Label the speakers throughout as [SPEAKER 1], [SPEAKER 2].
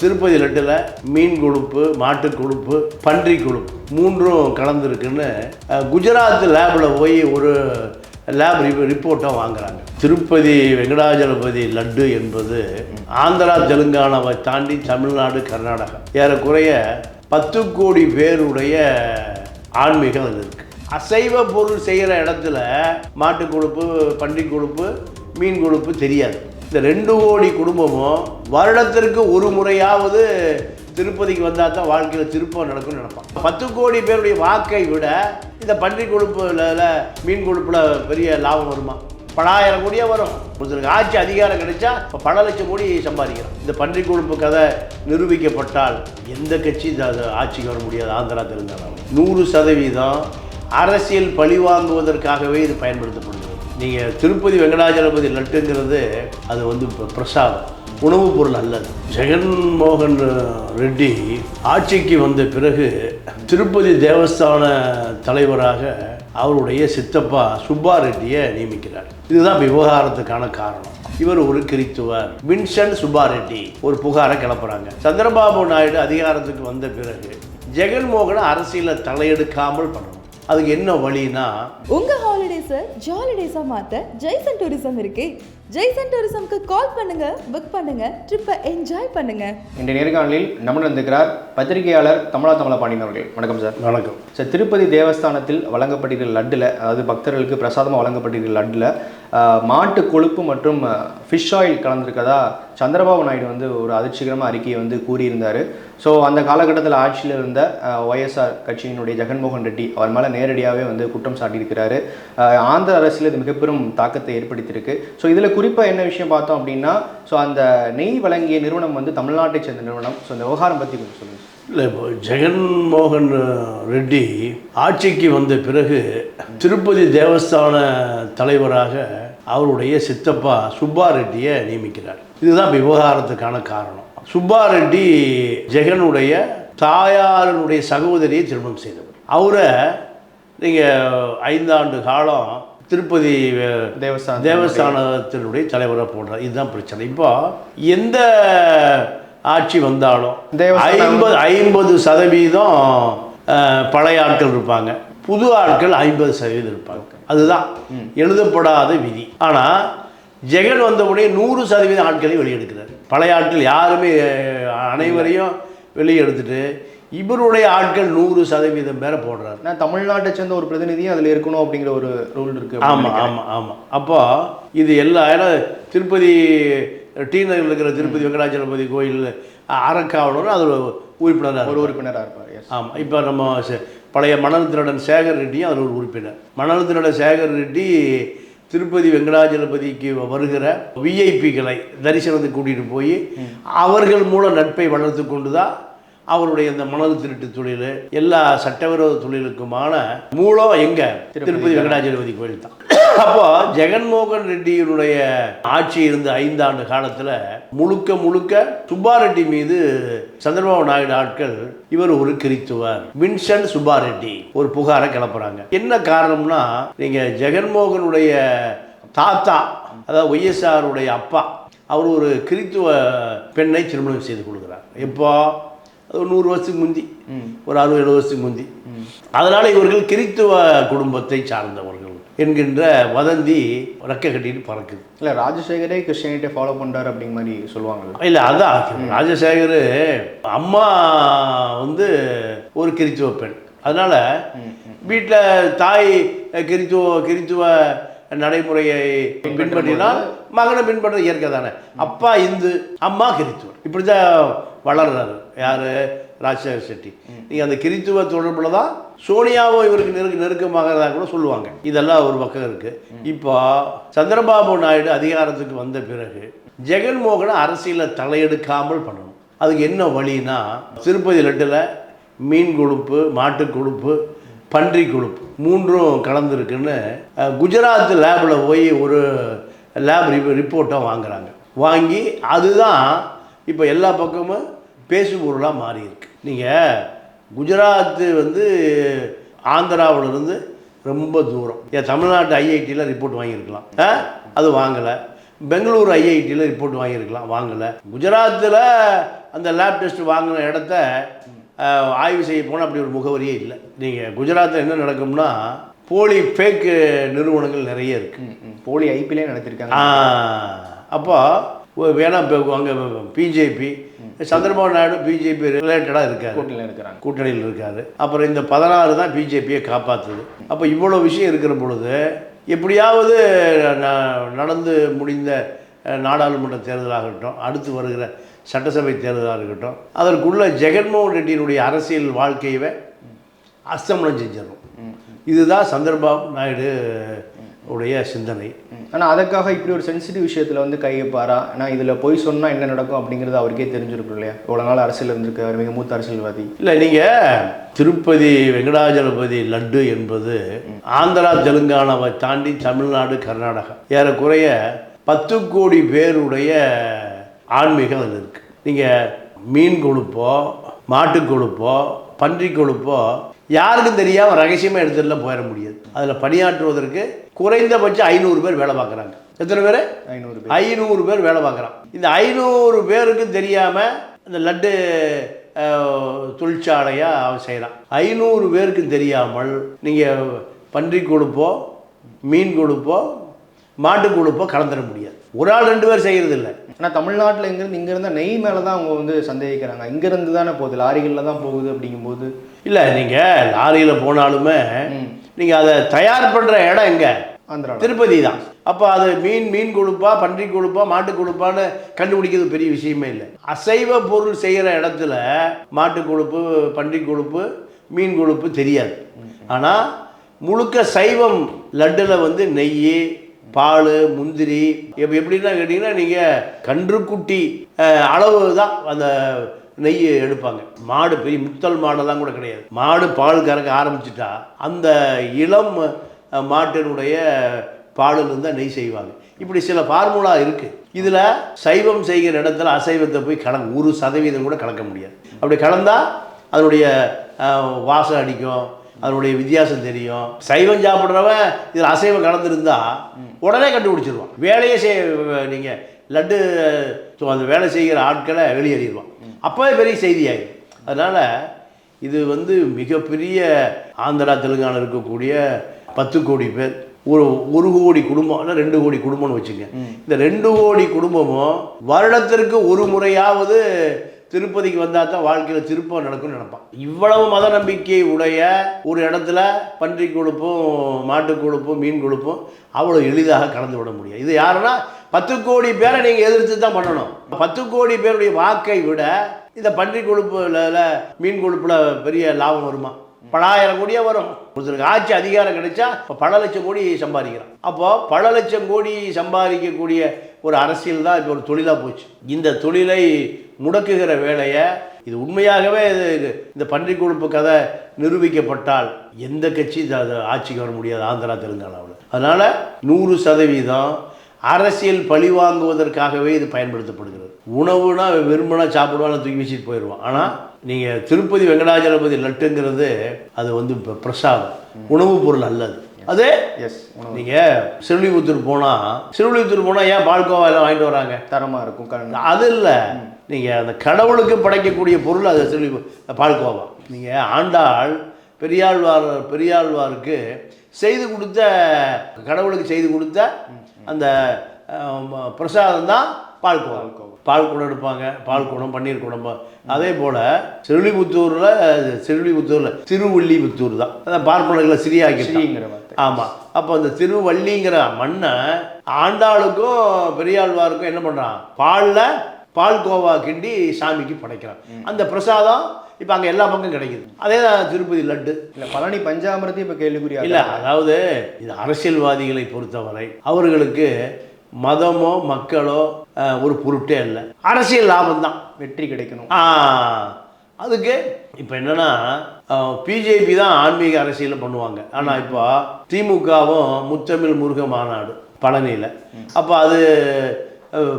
[SPEAKER 1] திருப்பதி லட்டில் மீன் கொழுப்பு மாட்டு கொழுப்பு பன்றி கொழுப்பு மூன்றும் கலந்துருக்குன்னு குஜராத் லேபில் போய் ஒரு லேப் ரிப்போர்ட்டை வாங்குறாங்க. திருப்பதி வெங்கடாஜலபதி லட்டு என்பது ஆந்திரா தெலுங்கானாவை தாண்டி தமிழ்நாடு கர்நாடகா. ஏறக்குறைய பத்து கோடி பேருடைய ஆன்மீகம் அது இருக்குது அசைவ பொருள் செய்கிற இடத்துல மாட்டு கொழுப்பு பன்றி கொழுப்பு மீன் கொழுப்பு தெரியாது. இந்த ரெண்டு கோடி குடும்பமும் வருடத்திற்கு ஒரு முறையாவது திருப்பதிக்கு வந்தால் தான் வாழ்க்கையில் திருப்பம் நடக்கும்னு நினைப்பான் பத்து கோடி பேருடைய வாக்கை விட இந்த பன்றி கொழுப்புல மீன் கொழுப்பில் பெரிய லாபம் வருமா? பலாயிரம் கோடியே வரும். ஒருத்தருக்கு ஆட்சி அதிகாரம் கிடைச்சா இப்போ பல லட்சம் கோடி சம்பாதிக்கிறோம். இந்த பன்றி கொழுப்பு கதை நிரூபிக்கப்பட்டால் எந்த கட்சி அது ஆட்சிக்கு வர முடியாது? ஆந்திரா தெலுங்கானாவில் நூறு சதவீதம் அரசியல் பழிவாங்குவதற்காகவே இது பயன்படுத்தப்படுது நீங்கள் திருப்பதி வெங்கடாஜலபதி லட்டுங்கிறது அது வந்து இப்போ பிரசாதம். உணவுப் பொருள் அல்லது. ஜெகன்மோகன் ரெட்டி ஆட்சிக்கு வந்த பிறகு திருப்பதி தேவஸ்தான தலைவராக அவருடைய சித்தப்பா சுப்பா ரெட்டியை நியமிக்கிறார். இதுதான் விவகாரத்துக்கான காரணம். இவர் ஒரு கிறித்துவர். வின்சன் சுப்பா ரெட்டி ஒரு புகாரை கிளப்புறாங்க. சந்திரபாபு நாயுடு அதிகாரத்துக்கு வந்த பிறகு ஜெகன்மோகனை அரசியலில் தலையெடுக்காமல் பண்ணணும். அதுக்கு என்ன வழினா
[SPEAKER 2] உங்க ஹாலிடேஸை ஜாலிடேஸா மாத்த ஜெய்சன் டூரிசம் இருக்கு. ஜெய்சன் டூரிசம்க்கு கால் பண்ணுங்க புக் பண்ணுங்க ட்ரிப்பை என்ஜாய் பண்ணுங்க.
[SPEAKER 3] இன்றைய நேர்காணலில் நம்முடன் இருக்கிறார் பத்திரிகையாளர் தமிழா தமிழ பாண்டியன் அவர்கள். வணக்கம் சார்.
[SPEAKER 1] வணக்கம்.
[SPEAKER 3] சார் திருப்பதி தேவஸ்தானத்தில் வழங்கப்பட்டிருக்கிற லட்டில் அதாவது பக்தர்களுக்கு பிரசாதமாக வழங்கப்பட்டிருக்கிற லட்டில் மாட்டு கொழுப்பு மற்றும் ஃபிஷ் ஆயில் கலந்திருக்கதா? சந்திரபாபு நாயுடு வந்து ஒரு அதிர்ச்சிகரமாக அறிக்கையை வந்து கூறியிருந்தார். ஸோ அந்த காலகட்டத்தில் ஆட்சியில் இருந்த ஒய்எஸ்ஆர் கட்சியினுடைய ஜெகன்மோகன் ரெட்டி அவர் மேலே நேரடியாகவே வந்து குற்றம் சாட்டியிருக்கிறாரு. ஆந்திர அரசியல் இது மிகப்பெரும் தாக்கத்தை ஏற்படுத்தியிருக்கு. ஸோ இதில் குறிப்பாக என்ன விஷயம் பார்த்தோம் அப்படின்னா ஸோ அந்த நெய் வழங்கிய நிறுவனம் வந்து தமிழ்நாட்டை சேர்ந்த நிறுவனம். ஸோ இந்த விவகாரம் பற்றி கொஞ்சம் சொல்லுங்கள்
[SPEAKER 1] இல்லை இப்போ ஜெகன்மோகன் ரெட்டி ஆட்சிக்கு வந்த பிறகு திருப்பதி தேவஸ்தான தலைவராக அவருடைய சித்தப்பா சுப்பா ரெட்டியை நியமிக்கிறார். இதுதான் விவகாரத்துக்கான காரணம். சுப்பா ரெட்டி ஜெகனுடைய தாயாரினுடைய சகோதரியை திருமணம் செய்தவர். அவரை நீங்கள் ஐந்தாண்டு காலம் திருப்பதி
[SPEAKER 3] தேவஸ்தான
[SPEAKER 1] தேவஸ்தானத்தினுடைய தலைவராக போடுறார். இதுதான் பிரச்சனை. இப்போ எந்த ஆட்சி வந்தாலும் ஐம்பது ஐம்பது சதவீதம் பழைய ஆட்கள் இருப்பாங்க. புது ஆட்கள் ஐம்பது சதவீதம் இருப்பாங்க. அதுதான். எழுதப்படாத விதி. ஆனால் ஜெகன் வந்த உடனே நூறு சதவீதம் ஆட்களை வெளியெடுக்கிறார். பழைய ஆட்கள் யாருமே அனைவரையும் வெளியே எடுத்துட்டு இவருடைய ஆட்கள் நூறு சதவீதம் பேரை போடுறாரு.
[SPEAKER 3] ஏன்னா தமிழ்நாட்டை சேர்ந்த ஒரு பிரதிநிதியும் அதில் இருக்கணும் அப்படிங்கிற ஒரு ரூல் இருக்கு
[SPEAKER 1] ஆமாம் ஆமாம் ஆமாம் அப்போ இது எல்லா ஏன்னா திருப்பதி டி நகரில் இருக்கிற திருப்பதி வெங்கடாச்சலபதி கோயில் அறக்காவலரும் அதில் உறுப்பினராக
[SPEAKER 3] ஒரு உறுப்பினராக இருப்பார்
[SPEAKER 1] ஆமாம் இப்போ நம்ம பழைய மணல் திருடன் சேகர் ரெட்டியும் அதில் ஒரு உறுப்பினர். மணல் திருடன் சேகர் ரெட்டி திருப்பதி வெங்கடாஜலபதிக்கு வருகிற விஐபிகளை தரிசனத்துக்கு கூட்டிகிட்டு போய் அவர்கள் மூலம் நட்பை வளர்த்து கொண்டு தான் அவருடைய இந்த மணல் திருட்டு தொழில் எல்லா சட்டவிரோத தொழிலுக்குமான மூலம் எங்க? திருப்பதி வெங்கடாஜலபதி கோயில் தான். அப்போ ஜெகன்மோகன் ரெட்டியினுடைய ஆட்சி இருந்த ஐந்தாண்டு காலத்தில் முழுக்க முழுக்க சுப்பா ரெட்டி மீது சந்திரபாபு நாயுடு ஆட்கள் இவர் ஒரு கிறித்துவர். வின்சென்ட் சுப்பா ரெட்டி ஒரு புகாரை கிளப்புறாங்க. என்ன காரணம்னா நீங்க ஜெகன்மோகனுடைய தாத்தா அதாவது ஒய்எஸ்ஆருடைய அப்பா அவர் ஒரு கிறித்துவ பெண்ணை திருமணம் செய்து கொடுக்குறார். எப்போ? அது ஒரு நூறு வருஷத்துக்கு முந்தி. ஒரு அறுபது எழுபது வருஷத்துக்கு முந்தி. அதனால இவர்கள் கிறித்துவ குடும்பத்தை சார்ந்தவர்கள். என்கின்ற வதந்தி ரெக்க கட்டிட்டு பறக்குது.
[SPEAKER 3] இல்லை ராஜசேகரே கிறிஸ்டியானிட்டியை ஃபாலோ பண்ணுறாரு அப்படிங்கிற மாதிரி சொல்லுவாங்கல்ல.
[SPEAKER 1] இல்லை அதான் ராஜசேகர் அம்மா வந்து ஒரு கிறித்துவ பெண். அதனால வீட்டில் தாய் கிறித்துவ கிறித்துவ நடைமுறையை பின்பற்றினால் மகனை பின்பற்ற இயற்கை தானே. அப்பா இந்து அம்மா கிறித்துவர் இப்படி தான் வளர்றாரு. யார்? ராஜசேகர் செட்டி நீங்கள் அந்த கிறித்துவ தொடர்பில் தான் சோனியாவும் இவருக்கு நெருக்க நெருக்கமாகிறதா கூட சொல்லுவாங்க. இதெல்லாம் ஒரு பக்கம் இருக்குது இப்போ சந்திரபாபு நாயுடு அதிகாரத்துக்கு வந்த பிறகு ஜெகன்மோகனை அரசியலில் தலையெடுக்காமல் பண்ணணும். அதுக்கு என்ன வழினா திருப்பதி லட்டில் மீன் கொழுப்பு மாட்டு கொழுப்பு பன்றி கொழுப்பு மூன்றும் கலந்துருக்குன்னு குஜராத் லேபில் போய் ஒரு லேப் ரிப்போர்ட்டை வாங்குறாங்க. வாங்கி அதுதான் இப்போ எல்லா பக்கமும் பேசு பொருளாக மாறியிருக்கு. நீங்கள் குஜராத்து வந்து ஆந்திராவிலிருந்து ரொம்ப தூரம். ஏன் தமிழ்நாட்டு ஐஐடியில் ரிப்போர்ட் வாங்கியிருக்கலாம். ஆ? அது வாங்கலை. பெங்களூரு ஐஐடியில் ரிப்போர்ட் வாங்கியிருக்கலாம். வாங்கலை. குஜராத்தில் அந்த லேப் டெஸ்ட் வாங்கின இடத்த ஆய்வு செய்ய போனால் அப்படி ஒரு முகவரியே இல்லை. நீங்கள் குஜராத்தில் என்ன நடக்கும்னா போலி ஃபேக் நிறுவனங்கள் நிறைய இருக்குது.
[SPEAKER 3] போலி ஐபிலே நடத்திருக்காங்க.
[SPEAKER 1] அப்போ இப்போ அங்கே பிஜேபி சந்திரபாபு நாயுடு பிஜேபி ரிலேட்டடாக இருக்காரு.
[SPEAKER 3] கூட்டணியில் இருக்கிறாங்க.
[SPEAKER 1] கூட்டணியில் இருக்காரு. அப்புறம் இந்த பதினாறு தான் பிஜேபியை காப்பாற்றுது அப்போ இவ்வளோ விஷயம் இருக்கிற பொழுது எப்படியாவது நடந்து முடிந்த நாடாளுமன்ற தேர்தலாகட்டும் அடுத்து வருகிற சட்டசபை தேர்தலாக இருக்கட்டும் அதற்குள்ள ஜெகன்மோகன் ரெட்டியினுடைய அரசியல் வாழ்க்கையவே அஸ்தமனம் செஞ்சிடணும். இதுதான் சந்திரபாபு நாயுடு உடைய சிந்தனை.
[SPEAKER 3] ஆனால் அதுக்காக இப்படி ஒரு சென்சிட்டிவ் விஷயத்தில் வந்து கை வைப்பாரா? ஏன்னா இதில் போய் சொன்னால் என்ன நடக்கும் அப்படிங்கிறது அவருக்கே தெரிஞ்சிருக்கும் இல்லையா? இவ்வளோ நாள் அரசியல் இருந்திருக்காரு மிக மூத்த அரசியல்வாதி.
[SPEAKER 1] இல்லை நீங்கள் திருப்பதி வெங்கடாஜலபதி லட்டு என்பது ஆந்திரா தெலுங்கானாவை தாண்டி தமிழ்நாடு கர்நாடகா. ஏறக்குறைய பத்து கோடி பேருடைய ஆன்மீகம் அதில் இருக்குது நீங்கள் மீன் கொழுப்போ மாட்டு கொழுப்போ பன்றி கொழுப்போ யாருக்கும் தெரியாமல் ரகசியமாக எடுத்துட்டுலாம் போயிட முடியாது. அதில் பணியாற்றுவதற்கு குறைந்தபட்சம் ஐநூறு பேர் வேலை பார்க்குறாங்க. எத்தனை பேர்?
[SPEAKER 3] ஐநூறு பேர்.
[SPEAKER 1] ஐநூறு பேர் வேலை பார்க்குறான் இந்த ஐநூறு பேருக்கு தெரியாமல் இந்த லட்டு தொழிற்சாலையாக அவன் செய்கிறான் ஐநூறு பேருக்கு தெரியாமல் நீங்கள் பன்றி கொழுப்போ மீன் கொழுப்போ மாட்டு கொழுப்போ கலந்துட முடியாது. ஒரு ஆள் ரெண்டு பேர் செய்கிறது இல்லை
[SPEAKER 3] ஆனால் தமிழ்நாட்டில் இங்கேருந்து இங்கேருந்து நெய் மேலே தான் அவங்க வந்து சந்தேகிக்கிறாங்க. இங்கேருந்து தானே போகுது? லாரிகளில் தான் போகுது அப்படிங்கும்போது
[SPEAKER 1] இல்லை நீங்கள் லாரியில் போனாலுமே நீங்கள் அதை தயார் பண்ணுற இடம் எங்கே? திருப்பதி தான். அப்போ அது மீன் மீன் கொழுப்பா பன்றி கொழுப்பா மாட்டு கொழுப்பான்னு கண்டுபிடிக்கிறது பெரிய விஷயமே இல்லை. அசைவ பொருள் செய்கிற இடத்துல மாட்டு கொழுப்பு பன்றி கொழுப்பு மீன் கொழுப்பு தெரியாது. ஆனால் முழுக்க சைவம் லட்டில் வந்து நெய் பால் முந்திரி எப்படின்னா கேட்டிங்கன்னா நீங்கள் கன்றுக்குட்டி அளவு தான் அந்த நெய் எடுப்பாங்க. மாடு பெரிய முத்தல் மாடெல்லாம் கூட கிடையாது. மாடு பால் கறக்க ஆரம்பிச்சிட்டா அந்த இளம் மாட்டினுடைய பாலிலிருந்து தான் நெய் செய்வாங்க. இப்படி சில ஃபார்முலா இருக்குது இதில் சைவம் செய்கிற இடத்துல அசைவத்தை போய் கல ஒரு சதவீதம் கூட கலக்க முடியாது. அப்படி கலந்தால் அதனுடைய வாசம் அடிக்கும் அதனுடைய வித்தியாசம் தெரியும். சைவம் சாப்பிட்றவன் இதில் அசைவம் கலந்துருந்தா உடனே கண்டுபிடிச்சிருவான். வேலையே செய் நீங்கள் லட்டு ஸோ அந்த வேலை செய்கிற ஆட்களை வெளியேறிடுவான். அப்போவே பெரிய செய்தியாயிடும் அதனால் இது வந்து மிகப்பெரிய ஆந்திரா தெலுங்கானா இருக்கக்கூடிய பத்து கோடி பேர் ஒரு ஒரு கோடி குடும்பம் இல்லை ரெண்டு கோடி குடும்பம்னு வச்சுங்க. இந்த ரெண்டு கோடி குடும்பமும் வருடத்திற்கு ஒரு முறையாவது திருப்பதிக்கு வந்தால் தான் வாழ்க்கையில் திருப்பம் நடக்கும்னு நினைப்பான். இவ்வளவு மத நம்பிக்கை உடைய ஒரு இடத்துல பன்றி கொழுப்பும் மாட்டு கொழுப்பும் மீன் கொழுப்பும் அவ்வளோ எளிதாக கலந்து விட முடியும் இது யாருன்னா பத்து கோடி பேரை நீங்கள் எதிர்த்து தான் பண்ணணும். பத்து கோடி பேருடைய வாக்கை விட இந்த பன்றி கொழுப்புல மீன் கொழுப்புல பெரிய லாபம் வருமா? பலாயிரம் கோடியே வரும். ஒருத்தருக்கு ஆட்சி அதிகாரம் கிடைச்சா இப்போ பல லட்சம் கோடி சம்பாதிக்கிறான். அப்போ பல லட்சம் கோடி சம்பாதிக்கக்கூடிய ஒரு அரசியல் தான் இப்போ ஒரு தொழிலாக போச்சு. இந்த தொழிலை முடக்குகிற வேலையை இது உண்மையாகவே இது இந்த பன்றி கொழுப்பு கதை நிரூபிக்கப்பட்டால் எந்த கட்சி அது ஆட்சிக்கு வர முடியாது. ஆந்திரா தெலுங்கானாவில். அதனால் நூறு சதவீதம் அரசியல் பழி வாங்குவதற்காகவே இது பயன்படுத்தப்படுகிறது. உணவுனா விரும்பினா சாப்பிடுவான்னு தூக்கி வச்சுட்டு போயிடுவான். ஆனால் நீங்கள் திருப்பதி வெங்கடாஜலபதி லட்டுங்கிறது அது வந்து இப்ப பிரசாதம். உணவுப் பொருள் அல்லது. அது
[SPEAKER 3] எஸ்
[SPEAKER 1] நீங்கள் சிறுவிபுத்தூர் போனால் சிறுவிபுத்தூர் போனால் ஏன் பால்கோவா எல்லாம் வாங்கிட்டு வராங்க?
[SPEAKER 3] தரமாக இருக்கும்
[SPEAKER 1] அது இல்லை. நீங்கள் அந்த கடவுளுக்கு படைக்கக்கூடிய பொருள் அது சொல்லி பால்கோவா. நீங்கள் ஆண்டாள் பெரியாழ்வார் பெரியாழ்வாருக்கு செய்து கொடுத்த கடவுளுக்கு செய்து கொடுத்த அந்த பிரசாதம் தான் பால்கோவா பால் குடம். எடுப்பாங்க. பால் குடம் பன்னீர் குடம். அதே போல் செருளிபுத்தூரில் செருளிபுத்தூரில் திருவள்ளிபுத்தூர் தான். அதான் பார்ப்பனர்களை சிறியாக்கி
[SPEAKER 3] ஸ்ரீங்கிற வார்த்தை.
[SPEAKER 1] ஆமாம் அப்போ அந்த திருவள்ளிங்கிற மண்ணை ஆண்டாளுக்கும் பெரியாழ்வாருக்கும் என்ன பண்ணுறான் பாலில் பால் கோவா கிண்டி சாமிக்கு படைக்கிறான். அந்த பிரசாதம் இப்போ அங்கே எல்லா பக்கம் கிடைக்குது. அதே தான் திருப்பதி லட்டு.
[SPEAKER 3] இல்லை பழனி பஞ்சாமிரத்தையும் இப்போ கேள்விக்குறியா
[SPEAKER 1] இல்லை அதாவது இது அரசியல்வாதிகளை பொறுத்தவரை அவர்களுக்கு மதமோ மக்களோ அஹ், ஒரு பொருட்டே இல்லை. அரசியல் லாபம் தான்.
[SPEAKER 3] வெற்றி கிடைக்கணும்.
[SPEAKER 1] அதுக்கு இப்போ என்னன்னா பிஜேபி தான் ஆன்மீக அரசியல் பண்ணுவாங்க. ஆனால் இப்போ திமுகவும் முத்தமிழ் முருக மாநாடு பழனியில். அப்போ அது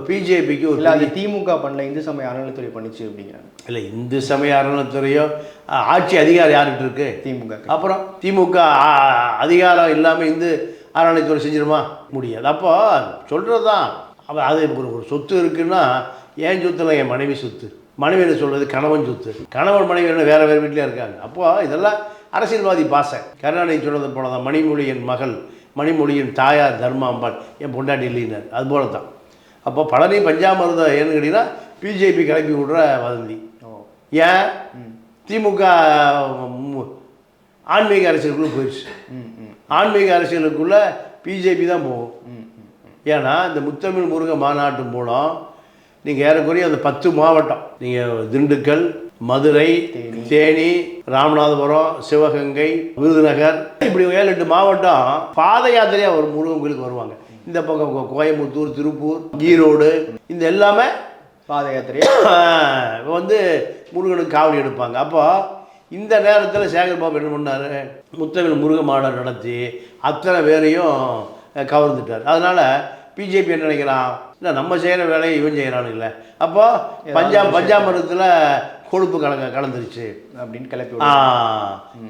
[SPEAKER 1] பிஜேபிக்கு ஒரு
[SPEAKER 3] இல்லை அது திமுக பண்ணல இந்து சமய அறநிலைத்துறை பண்ணிச்சு அப்படிங்கிறாங்க.
[SPEAKER 1] இல்லை இந்து சமய அறநிலைத்துறையோ ஆட்சி அதிகாரம் யார்கிட்ட இருக்கு?
[SPEAKER 3] திமுக
[SPEAKER 1] அப்புறம் திமுக அதிகாரம் இல்லாமல் இந்து அறநிலைத்துறை செஞ்சிருமா? முடியாது. அப்போ சொல்கிறது தான் அப்போ அது ஒரு ஒரு சொத்து இருக்குன்னா என் சொத்துல என் மனைவி சொத்து. மனைவின்னு சொல்றது? கணவன் சொத்து. கணவன் மனைவி என்ன வேற வேறு வீட்டிலே இருக்காங்க. அப்போ இதெல்லாம் அரசியல்வாதி பாசை. கருணாநிதி சொன்னது போல தான் மணிமொழியின் மகள் மணிமொழியின் தாயார் தர்மாம்பாள் என் பொண்டாட்டி இல்லைனார் அது போல தான் அப்போ பழனி பஞ்சாமிர்தம் ஏன்னு கேட்டிங்கன்னா பிஜேபி கிளப்பி விடுற வதந்தி. ஏன்? திமுக ஆன்மீக அரசியலுக்குள்ளே போயிடுச்சு ஆன்மீக அரசியலுக்குள்ளே பிஜேபி தான் போகும். ஏன்னா இந்த முத்தமிழ் முருக மாநாட்டு மூலம் நீங்கள் ஏறக்குறைய அந்த பத்து மாவட்டம் நீங்கள் திண்டுக்கல் மதுரை
[SPEAKER 3] தேனி.
[SPEAKER 1] தேனி ராமநாதபுரம் சிவகங்கை விருதுநகர் இப்படி ஏழு எட்டு மாவட்டம் பாத யாத்திரையாக ஒரு முருகன் கோயிலுக்கு வருவாங்க. இந்த பக்கம் கோயம்புத்தூர் திருப்பூர் ஈரோடு இந்த எல்லாமே
[SPEAKER 3] பாத யாத்திரையை?
[SPEAKER 1] வந்து முருகனுக்கு காவடி எடுப்பாங்க. அப்போ இந்த நேரத்தில் சேகர் பாபு என்ன பண்ணார்? முத்தமிழ் முருக மாநாடு நடத்தி அத்தனை பேரையும் கவர்ந்துட்டார். அதனால் பிஜேபி என்ன நினைக்கிறான்? இல்லை நம்ம செய்கிற வேலையை இவன் செய்கிறானுங்கள அப்போ பஞ்சாப் பஞ்சாமரத்தில் கொழுப்பு கலங்க கலந்துருச்சு.
[SPEAKER 3] அப்படின்னு கிளப்பி.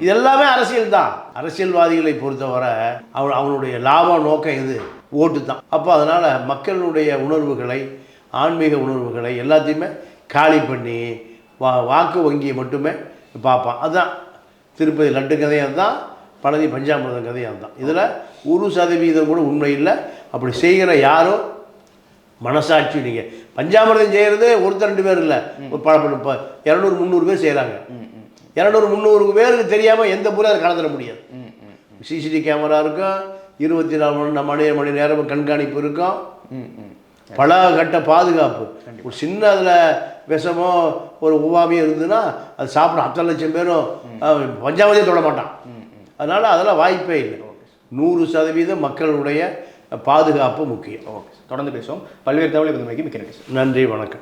[SPEAKER 1] இது எல்லாமே அரசியல் தான். அரசியல்வாதிகளை பொறுத்தவரை அவன் அவனுடைய லாப நோக்கம் இது. ஓட்டு தான் அப்போ அதனால் மக்களுடைய உணர்வுகளை ஆன்மீக உணர்வுகளை எல்லாத்தையுமே காலி பண்ணி வா வாக்கு வங்கியை மட்டுமே பார்ப்பான். அதுதான் திருப்பதி லட்டு கதையும் அதுதான் பழனி பஞ்சாமிரதம் கதையும் அதுதான். இதில் ஒரு சதவீதம் கூட உண்மை இல்லை. அப்படி செய்கிற யாரும் மனசாட்சி நீங்கள் பஞ்சாமிரதம் செய்கிறது ஒருத்தர் ரெண்டு பேர் இல்லை. ஒரு பல- இப்போ இரநூறு முந்நூறு பேர் செய்கிறாங்க இரநூறு முந்நூறு பேருக்கு தெரியாமல் எந்த பொருளும் அதை கலந்துட முடியாது. சிசிடிவி கேமரா இருக்கும் இருபத்தி நாலு மணி மணி மணி நேரம் கண்காணிப்பு இருக்கும். பல கட்ட பாதுகாப்பு. ஒரு சின்ன அதில் விஷமோ ஒரு உவாமியோ இருந்ததுன்னா அது சாப்பிட அத்தனை லட்சம் பேரும் பஞ்சாமதே தொட மாட்டான். அதனால் அதெல்லாம் வாய்ப்பே இல்லை. நூறு சதவீதம் மக்களுடைய பாதுகாப்பு முக்கியம்.
[SPEAKER 3] ஓகே தொடர்ந்து பேசுவோம். பல்வேறு தகவலை மிக்க நன்றி
[SPEAKER 1] நன்றி வணக்கம்.